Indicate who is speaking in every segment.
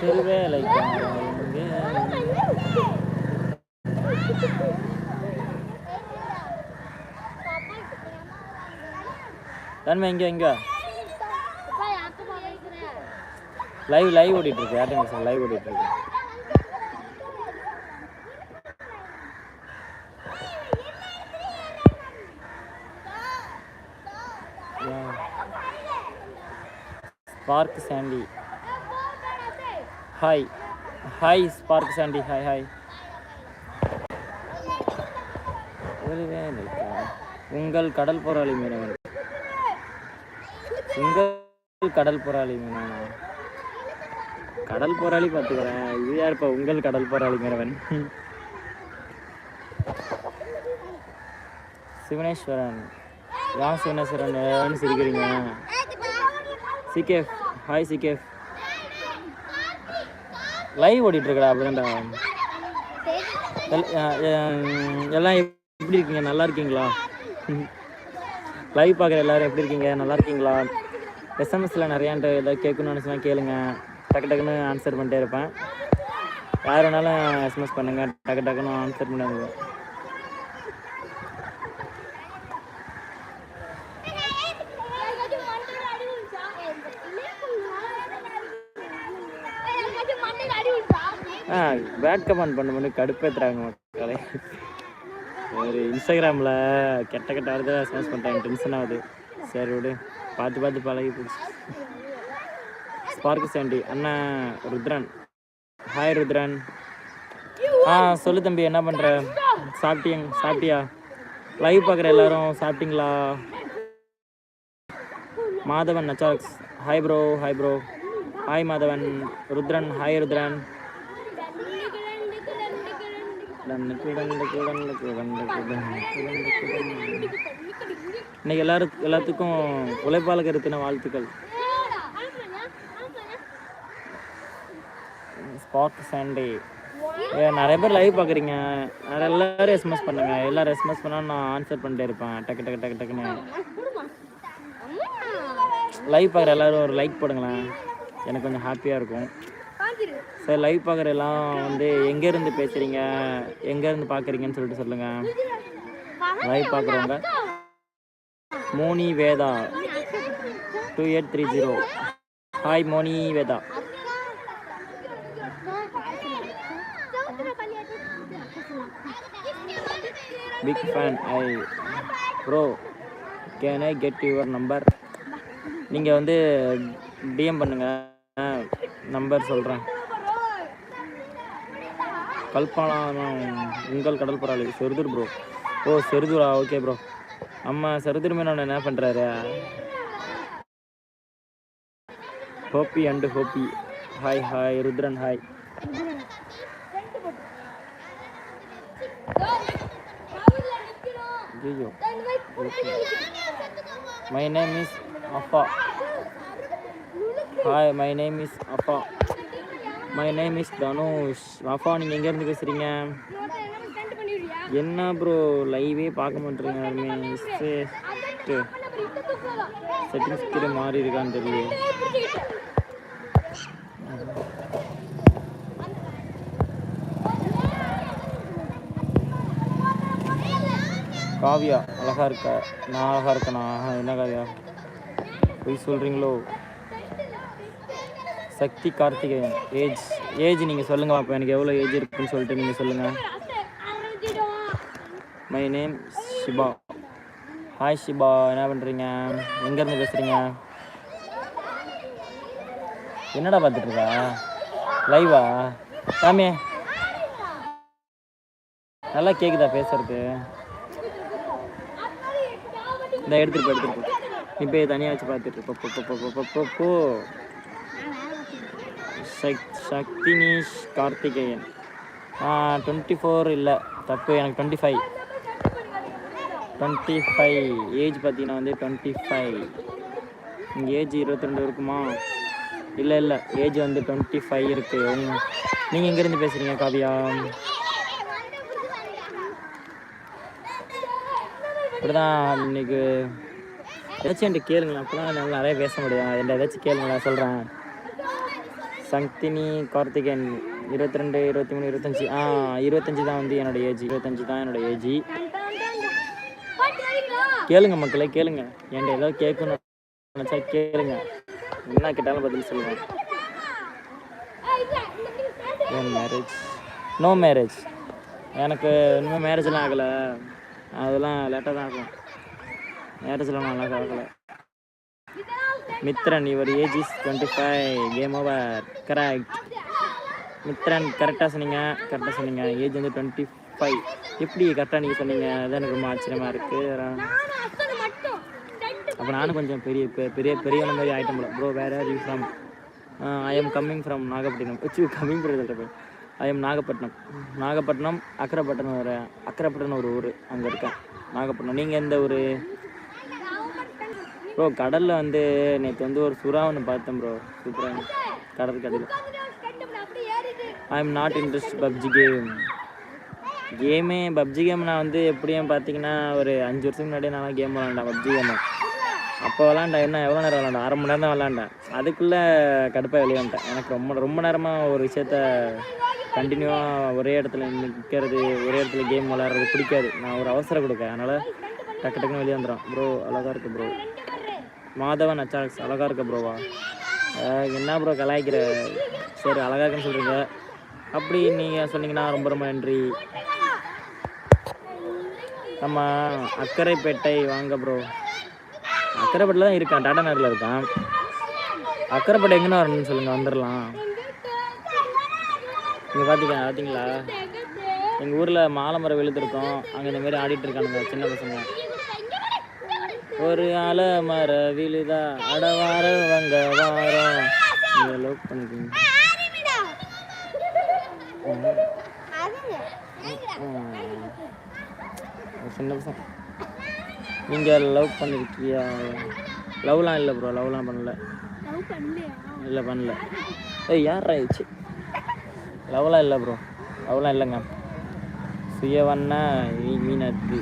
Speaker 1: திருவேலை தன்மை இங்கே இங்கே லைவ் லைவ் ஓடிட்டுருக்கு இருக்கு ஆட்டோமேஷன் லைவ் ஓடிட்டுருக்கு இருக்கு Spark Sandy hi hi Spark Sandy hi hi உங்கள் கடல் போராளி மீனவன் உங்கள் கடல் போராளி மீனவன் கடல் போராளி பார்த்துக்கிறேன் இது இப்போ உங்கள் கடல் போராளி மீனவன் சிவனேஸ்வரன் யார் சிவனேஸ்வரன் சிரிக்கிறீங்க சிகேஃப் ஹாய் சிகேஃப் லைவ் ஓடிட்டுருக்கடா அப்படிதான்டா எல்லாம் எப்படி இருக்கீங்க நல்லா இருக்கீங்களா லைவ் பார்க்குற எல்லோரும் எப்படி இருக்கீங்க நல்லா இருக்கீங்களா எஸ்எம்எஸில் நிறையான்ட்டு ஏதாவது கேட்கணும்னு நினச்சினா கேளுங்க டக்கு டக்குன்னு ஆன்சர் பண்ணிட்டே இருப்பேன் யார் வேணாலும் எஸ்எம்எஸ் பண்ணுங்கள் டக்கு டக்குன்னு ஆன்சர் பண்ணுவேன் ஆ பேட் கமெண்ட் பண்ண பண்ணி கடுப்பேற்றுறாங்க மக்களே ஒரு இன்ஸ்டாகிராமில் கெட்ட கெட்ட வார்த்தை சர்ச் பண்ணுறாங்க டென்ஷன் ஆகுது சரி விடு பார்த்து பார்த்து பழகி போச்சு ஸ்பார்க்கு சாண்டி அண்ணா ருத்ரன் ஹாய் ருத்ரன் ஆ சொல்லு தம்பி என்ன பண்ணுற சாப்பிட்டியங் சாப்பிட்டியா லைவ் பார்க்குற எல்லாரும் சாப்பிட்டீங்களா மாதவன் நச்சாக்ஸ் hi bro hi bro hi Madhavan Rudran hi Rudran இன்னைக்கு எல்லாரும் எல்லாத்துக்கும் உழைப்பாளர் கருத்தின வாழ்த்துக்கள் ஸ்பாட் சண்டே நிறைய பேர் லைவ் பார்க்குறீங்க எல்லாரும் எஸ்எம்எஸ் பண்ணுங்க எல்லோரும் எஸ்எம்எஸ் பண்ணால் நான் ஆன்சர் பண்ணிட்டே இருப்பேன் டக்கு டக்கு டக்கு டக்குன்னு லைவ் பார்க்குற எல்லோரும் ஒரு லைக் போடுங்களேன் எனக்கு கொஞ்சம் ஹாப்பியாக இருக்கும் சார் லைவ் பார்க்குற எல்லாம் வந்து எங்கேருந்து பேசுகிறீங்க எங்கேருந்து பார்க்குறீங்கன்னு சொல்லிட்டு சொல்லுங்கள் லைவ் பார்க்குறவங்க Moni Veda two eight three zero hi Moni Veda big fan I bro can I get your number நீங்கள் வந்து டிஎம் பண்ணுங்கள் நம்பர் சொல்கிறேன் கல்பனா உங்கள் கடல் பரவாயில்லை செருதூர் ப்ரோ ஓ செருதூரா ஓகே ப்ரோ ஆமாம் செருதூர் மேனோட என்ன பண்ணுறாரு ஹோப்பி அண்டு ஹோப்பி ஹாய் ஹாய் ருத்ரன் ஹாய் ஐயோ மை நேம் இஸ் அப்பா ஹாய் மை நேம் இஸ் அப்பா மை நேம் இஸ் தனுஷ் வாஃபா நீங்கள் எங்கேருந்து பேசுகிறீங்க என்ன ப்ரோ லைவே பார்க்க மாட்டேறீங்க யாருமே செட்டு செட்டிங்ஸ் கீழே மாறி இருக்கான்னு தெரியல காவியா அழகாக இருக்க நான் அழகாக இருக்கேனா என்ன காவியா போய் சொல்கிறீங்களோ சக்தி கார்த்திகேயன் ஏஜ் ஏஜ் நீங்கள் சொல்லுங்கள் அப்போ எனக்கு எவ்வளோ ஏஜ் இருக்குன்னு சொல்லிட்டு நீங்கள் சொல்லுங்கள் my name Siba hi Siba என்ன பண்ணுறீங்க எங்கேருந்து பேசுகிறீங்க என்னடா பார்த்துட்ருக்கா லைவா சாமி நல்லா கேட்குதா பேசுறது இந்த எடுத்துகிட்டு போ எடுத்துகிட்டு போ இப்போ தனியாக வச்சு பார்த்துட்டு போ சக் சக்தினீஷ் கார்த்திகேயன் டுவெண்ட்டி ஃபோர் இல்லை தப்பு எனக்கு twenty five twenty five age பார்த்தீங்கன்னா வந்து டுவெண்ட்டி ஃபைவ் இங்கே ஏஜ் இருபத்தி இருக்குமா இல்லை இல்லை ஏஜ் வந்து டுவெண்ட்டி ஃபைவ் இருக்குது நீங்கள் எங்கேருந்து பேசுகிறீங்க காவியா அப்படி தான் ஏதாச்சும் என்கிட்ட கேளுங்களேன் அப்போ நல்லா நிறைய பேச முடியும் என்கிட்ட ஏதாச்சும் கேளுங்களேன் சொல்கிறேன் சக்தினி கார்த்திகேயன் இருபத்தி ரெண்டு இருபத்தி மூணு இருபத்தஞ்சி ஆ இருபத்தஞ்சி தான் வந்து என்னோட ஏஜ் இருபத்தஞ்சி தான் என்னோட ஏஜ் கேளுங்க மக்களை கேளுங்க என்கிட்ட ஏதோ கேட்கணும் நினச்சா கேளுங்க என்ன கேட்டாலும் பதில் சொல்லுவேன் மேரேஜ் நோ மேரேஜ் எனக்கு இன்னும் மேரேஜ்லாம் ஆகலை அதெல்லாம் லேட்டாக தான் ஆகும் மேரேஜ்லாம் நல்லா ஆகலை Mithran your age is twenty five game over correct Mithran கரெக்டாக சொன்னீங்க கரெக்டாக சொன்னீங்க ஏஜ் வந்து டுவெண்ட்டி ஃபைவ் எப்படி கரெக்டாக நீங்கள் சொன்னீங்க அதுதான் எனக்கு ரொம்ப ஆச்சரியமாக இருக்குது அப்போ நானும் கொஞ்சம் பெரிய பெரிய பெரிய மாதிரி ஐட்டம் போல ப்ரோ வேறு are you from I am coming from Nagapattinam வச்சு கம்மிங் பண்ணுறது ஐ எம் நாகப்பட்டினம் நாகப்பட்டினம் அக்கரப்பட்டினம் ஒரு அக்கரப்பட்டினம் ஒரு ஊர் அங்கே இருக்கேன் நாகப்பட்டினம் நீங்கள் எந்த ஒரு ப்ரோ கடலில் வந்து நேற்று வந்து ஒரு சுறா ஒன்று பார்த்தேன் ப்ரோ சூப்பராக கடற்கடையில் I am not interest PUBG game game PUBG game நான் வந்து எப்படியும் பார்த்தீங்கன்னா ஒரு அஞ்சு வருஷத்துக்கு முன்னாடியே நான் கேம் விளாண்டேன் பப்ஜி கேமு அப்போ விளாண்டேன் என்ன எவ்வளோ நேரம் விளாண்டேன் அரை மணி நேரம் தான் விளாண்டேன் அதுக்குள்ளே கடுப்பாக விளையாண்டேன் எனக்கு ரொம்ப ரொம்ப நேரமாக ஒரு விஷயத்த கண்டினியூவாக ஒரே இடத்துல நிற்கிறது ஒரே இடத்துல கேம் விளாட்றது பிடிக்காது நான் ஒரு அவசரம் கொடுக்க அதனால் டக்கு டக்குன்னு வெளியே வந்துடும் ப்ரோ அழகாக இருக்குது ப்ரோ மாதவன் அச்சாக்ஸ் அழகாக இருக்க ப்ரோவா என்ன ப்ரோ கலாய்க்கிற சரி அழகாக இருக்குன்னு சொல்கிறீங்க அப்படி நீங்கள் சொன்னீங்கன்னா ரொம்ப ரொம்ப நன்றி நம்ம அக்கரைப்பேட்டை வாங்க ப்ரோ அக்கரைப்பேட்டில் தான் இருக்கான் டாடா நகரில் இருக்கான் அக்கரைப்பேட்டை எங்கன்னா வரணும்னு சொல்லுங்கள் வந்துடலாம் இங்கே பார்த்துக்கலாம் பார்த்தீங்களா எங்கள் ஊரில் மாலை மரம் விழுத்துருக்கோம் அங்கே இந்தமாரி ஆடிட்டுருக்கானுங்க சின்ன பசங்க ஒரு அல மர விழுதா அடவார வங்க வாரம் நீங்கள் லவ் பண்ணிக்கோங்க சின்ன பசங்க நீங்கள் லவ் பண்ணிருக்கியா லவ்லாம் இல்லை ப்ரோ லவ்லாம் பண்ணல இல்லை பண்ணல ஏய் யார் ஆயிடுச்சு லவ்லாம் இல்லை ப்ரோ லவ்லாம் இல்லைங்க சுய சுயவன்னா மீனாத்து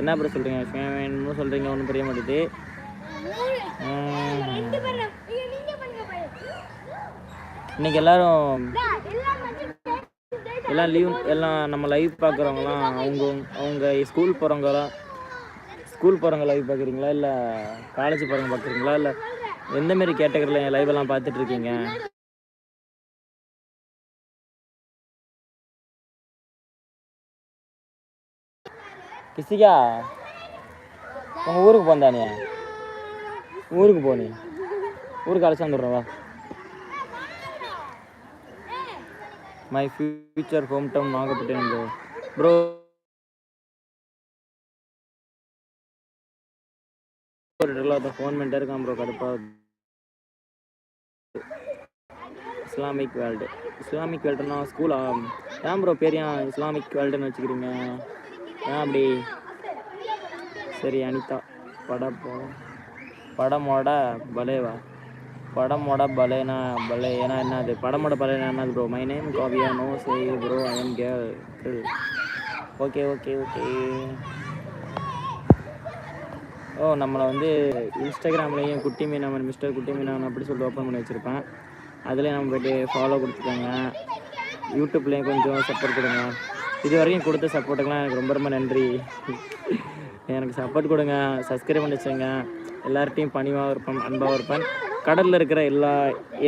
Speaker 1: என்ன சொல்றீங்க சொல்கிறீங்க வேணும்னு சொல்கிறீங்க ஒன்றும் புரிய மாட்டேது இன்றைக்கி எல்லோரும் எல்லாம் லீவ் எல்லாம் நம்ம லைவ் பார்க்குறவங்களாம் அவங்க அவங்க ஸ்கூல் போகிறவங்களாம் ஸ்கூல் போகிறவங்க லைவ் பார்க்குறீங்களா இல்லை காலேஜ் போகிறவங்க பார்க்குறீங்களா இல்லை எந்தமாரி கேட்டகரியில் என் லைவெல்லாம் பார்த்துட்ருக்கீங்க பிசிக்கா உங்கள் ஊருக்கு போந்தானே ஊருக்கு போனி ஊருக்கு அழைச்சி வந்துடுறோம் வா my future hometown Nagapattinam bro ஒரு ஃபோன் பண்ணிட்டே இருக்கான் ப்ரோ கடுப்பாக இஸ்லாமிக் வேர்ல்டு இஸ்லாமிக் வேர்ல்டுனா ஸ்கூலா ஏன் ப்ரோ பேர் இஸ்லாமிக் வேர்ல்டுன்னு வச்சுக்கிறீங்க அப்படி சரி அனிதா படம் போகலாம் படமோட பலேவா படமோட பலேனா பலே ஏன்னா என்னது படமோட பலேனா என்னது bro my name Kavya no say bro I am girl okay okay okay oh நம்மளை வந்து இன்ஸ்டாகிராம்லேயும் குட்டி மீனவன் மிஸ்டர் குட்டி மீனவன் அப்படி சொல்லி ஓப்பன் பண்ணி வச்சுருப்பேன் அதிலே நம்ம போய்ட்டு ஃபாலோ கொடுத்துக்கோங்க யூடியூப்லேயும் கொஞ்சம் சப்போர்ட் கொடுங்க இது வரைக்கும் கொடுத்த சப்போர்ட்டுக்கெலாம் எனக்கு ரொம்ப ரொம்ப நன்றி எனக்கு சப்போர்ட் கொடுங்க சப்ஸ்கிரைப் பண்ணி வச்சுங்க எல்லார்ட்டையும் பணிவாக இருப்பேன் அன்பாக இருப்பேன் கடலில் இருக்கிற எல்லா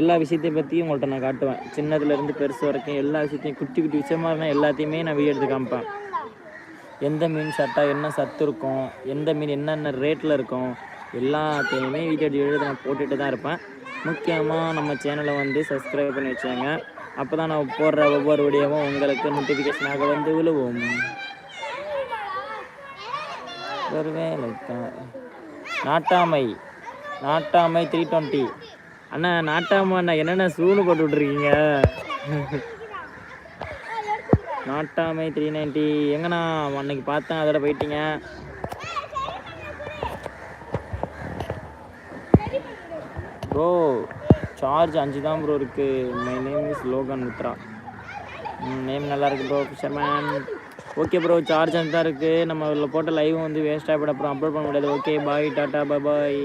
Speaker 1: எல்லா விஷயத்தையும் பற்றியும் உங்கள்கிட்ட நான் காட்டுவேன் சின்னதுலேருந்து பெருசு வரைக்கும் எல்லா விஷயத்தையும் குட்டி குட்டி விஷயமா இருந்தால் எல்லாத்தையுமே நான் வீடியோ எடுத்து காமிப்பேன் எந்த மீன் சட்டாக என்ன சத்து இருக்கும் எந்த மீன் என்னென்ன ரேட்டில் இருக்கும் எல்லாத்தையுமே வீடியோ எடுத்து நான் போட்டுகிட்டு தான் இருப்பேன் முக்கியமாக நம்ம சேனலை வந்து சப்ஸ்கிரைப் பண்ணி வச்சாங்க அப்போ தான் நான் போடுற ஒவ்வொரு வீடியோவும் உங்களுக்கு நோட்டிஃபிகேஷனாக வந்து விழுவோம் நாட்டாமை நாட்டாமை த்ரீ டுவெண்ட்டி அண்ணா நாட்டாமை அண்ணா என்னென்ன சூனு போட்டு விட்ருக்கீங்க நாட்டாமை த்ரீ நைன்ட்டி எங்கண்ணா அன்னைக்கு பார்த்தேன் அதோட போயிட்டீங்க ஓ சார்ஜ் அஞ்சு தான் ப்ரோ இருக்குது my name is Logan Mitra name நல்லா இருக்குது ப்ரோ ஷர்மேன் ஓகே ப்ரோ சார்ஜ் அஞ்சு தான் இருக்குது நம்ம இதில் போட்ட லைவ் வந்து வேஸ்ட் ஆகிடும் அப்புறம் அப்லோட் பண்ண முடியாது ஓகே பாய் டாட்டா பாய்